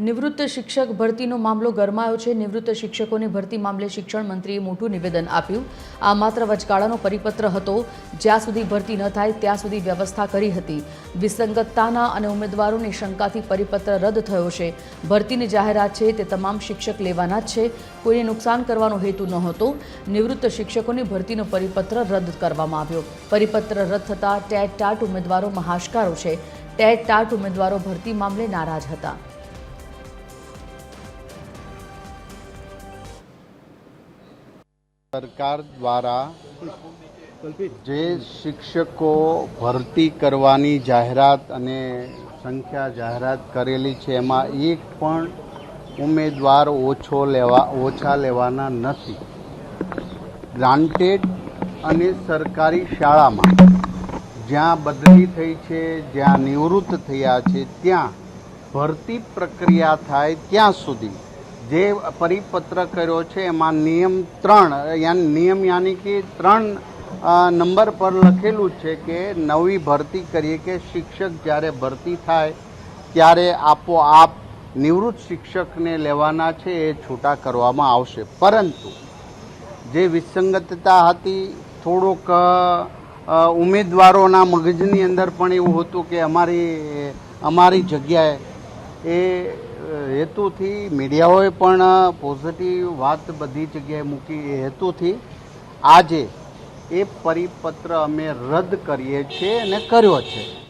નિવૃત્ત શિક્ષક ભરતીનો મામલો ગરમાયો છે. નિવૃત્ત શિક્ષકોની ભરતી મામલે શિક્ષણ મંત્રીએ મોટું નિવેદન આપ્યું. આ માત્ર વચગાળાનો પરિપત્ર હતો. જ્યાં સુધી ભરતી ન થાય, ત્યાં સુધી વ્યવસ્થા કરી હતી. વિસંગતતાના અને ઉમેદવારોની શંકાથી પરિપત્ર રદ થયો છે. ભરતીની જાહેરાત છે તે તમામ શિક્ષક લેવાના જ છે. કોઈને નુકસાન કરવાનો હેતુ નહોતો નિવૃત્ત શિક્ષકોની ભરતીનો પરિપત્ર રદ કરવામાં આવ્યો. પરિપત્ર રદ થતાં ટેટ ટાટ ઉમેદવારોમાં હાશકારો છે. ટેટ ટાટ ઉમેદવારો ભરતી મામલે નારાજ હતા. સરકાર દ્વારા જે શિક્ષકો ભરતી કરવાની જાહેરાત અને સંખ્યા જાહેરાત કરેલી છે એમાં એક પણ ઉમેદવાર ઓછો લેવા ઓછા લેવાના નથી. ગ્રાન્ટેડ અને સરકારી શાળામાં જ્યાં બદલી થઈ છે જ્યાં નિવૃત્ત થયા છે ત્યાં ભરતી પ્રક્રિયા થાય ત્યાં સુધી જે પરિપત્ર કર્યો છે, એમાં નિયમ ત્રણ, યાની નિયમ યાની કે ત્રણ નંબર પર લખેલું છે કે નવી ભરતી કરીએ કે શિક્ષક જ્યારે ભરતી થાય, ત્યારે આપોઆપ નિવૃત્ત શિક્ષકને લેવાના છે એ છૂટા કરવામાં આવશે. પરંતુ જે વિસંગતતા હતી, થોડુંક ઉમેદવારોના મગજની અંદર પણ એવું હતું કે અમારી અમારી જગ્યાએ એ હેતુથી મીડિયાઓએ પણ પોઝિટિવ વાત બધી જગ્યાએ મૂકી. એ હેતુથી આજે એ પરિપત્ર અમે રદ કરીએ છીએ અને કર્યો છે.